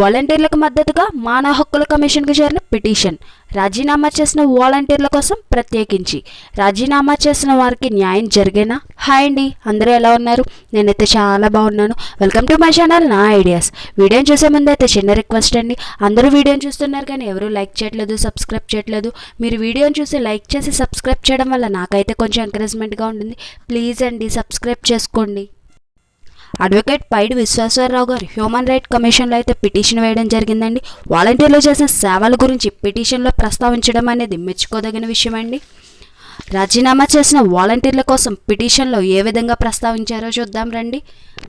వాలంటీర్లకు మద్దతుగా మానవ హక్కుల కమిషన్కు చేరిన పిటిషన్. రాజీనామా చేసిన వాలంటీర్ల కోసం ప్రత్యేకించి. రాజీనామా చేసిన వారికి న్యాయం జరిగేనా? హాయ్ అండి అందరూ ఎలా ఉన్నారు? నేనైతే చాలా బాగున్నాను. వెల్కమ్ టు మై ఛానల్ నా ఐడియాస్. వీడియోని చూసే ముందు అయితే చిన్న రిక్వెస్ట్ అండి. అందరూ వీడియోని చూస్తున్నారు కానీ ఎవరు లైక్ చేయట్లేదు సబ్స్క్రైబ్ చేయట్లేదు. మీరు వీడియోని చూసి లైక్ చేసి సబ్స్క్రైబ్ చేయడం వల్ల నాకైతే కొంచెం ఎంకరేజ్మెంట్గా ఉంటుంది. ప్లీజ్ అండి సబ్స్క్రైబ్ చేసుకోండి. అడ్వకేట్ పైడి విశ్వేశ్వరరావు గారు హ్యూమన్ రైట్ కమిషన్లో అయితే పిటిషన్ వేయడం జరిగిందండి. వాలంటీర్లు చేసిన సేవల గురించి పిటిషన్లో ప్రస్తావించడం అనేది మెచ్చుకోదగిన విషయం అండి రాజీనామా చేసిన వాలంటీర్ల కోసం పిటిషన్లో ఏ విధంగా ప్రస్తావించారో చూద్దాం రండి.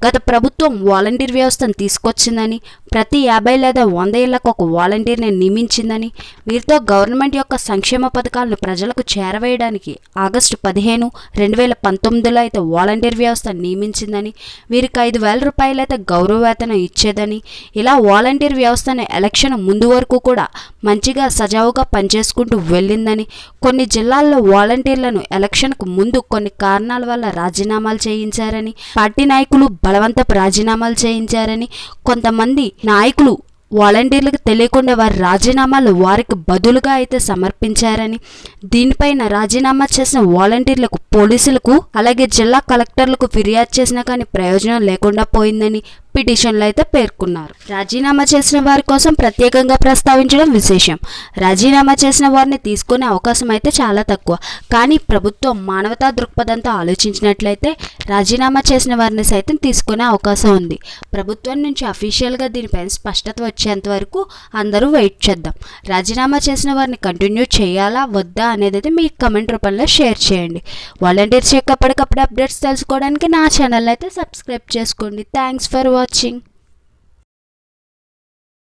గత ప్రభుత్వం వాలంటీర్ వ్యవస్థను తీసుకొచ్చిందని ప్రతి యాభై లేదా వంద ఏళ్ళకు ఒక వాలంటీర్ని నియమించిందని వీరితో గవర్నమెంట్ యొక్క సంక్షేమ పథకాలను ప్రజలకు చేరవేయడానికి ఆగస్టు పదిహేను రెండు వేల పంతొమ్మిదిలో అయితే వాలంటీర్ వ్యవస్థ నియమించిందని వీరికి ఐదు వేల రూపాయలైతే గౌరవ వేతనం ఇచ్చేదని ఇలా వాలంటీర్ వ్యవస్థను ఎలక్షన్ ముందు వరకు కూడా మంచిగా సజావుగా పనిచేసుకుంటూ వెళ్ళిందని కొన్ని జిల్లాల్లో వాలంటీర్లను ఎలక్షన్కు ముందు కొన్ని కారణాల వల్ల రాజీనామాలు చేయించారని పార్టీ నాయకులు బలవంతపు రాజీనామాలు చేయించారని కొంతమంది నాయకులు వాలంటీర్లకు తెలియకుండా వారి రాజీనామాలు వారికి బదులుగా అయితే సమర్పించారని దీనిపైన రాజీనామా చేసిన వాలంటీర్లకు పోలీసులకు అలాగే జిల్లా కలెక్టర్లకు ఫిర్యాదు చేసినా కానీ ప్రయోజనం లేకుండా పోయిందని పిటిషన్లో అయితే పేర్కొన్నారు. రాజీనామా చేసిన వారి కోసం ప్రత్యేకంగా ప్రస్తావించడం విశేషం. రాజీనామా చేసిన వారిని తీసుకునే అవకాశం అయితే చాలా తక్కువ. కానీ ప్రభుత్వం మానవతా దృక్పథంతో ఆలోచించినట్లయితే రాజీనామా చేసిన వారిని సైతం తీసుకునే అవకాశం ఉంది. ప్రభుత్వం నుంచి అఫీషియల్గా దీనిపైన స్పష్టత వచ్చేంత వరకు అందరూ వెయిట్ చేద్దాం. రాజీనామా చేసిన వారిని కంటిన్యూ చేయాలా వద్దా అనేది అయితే మీ కమెంట్ రూపంలో షేర్ చేయండి. వాలంటీర్స్ యొక్క అప్పటికప్పుడు అప్డేట్స్ తెలుసుకోవడానికి నా ఛానల్ అయితే సబ్స్క్రైబ్ చేసుకోండి. Thanks for watching watching.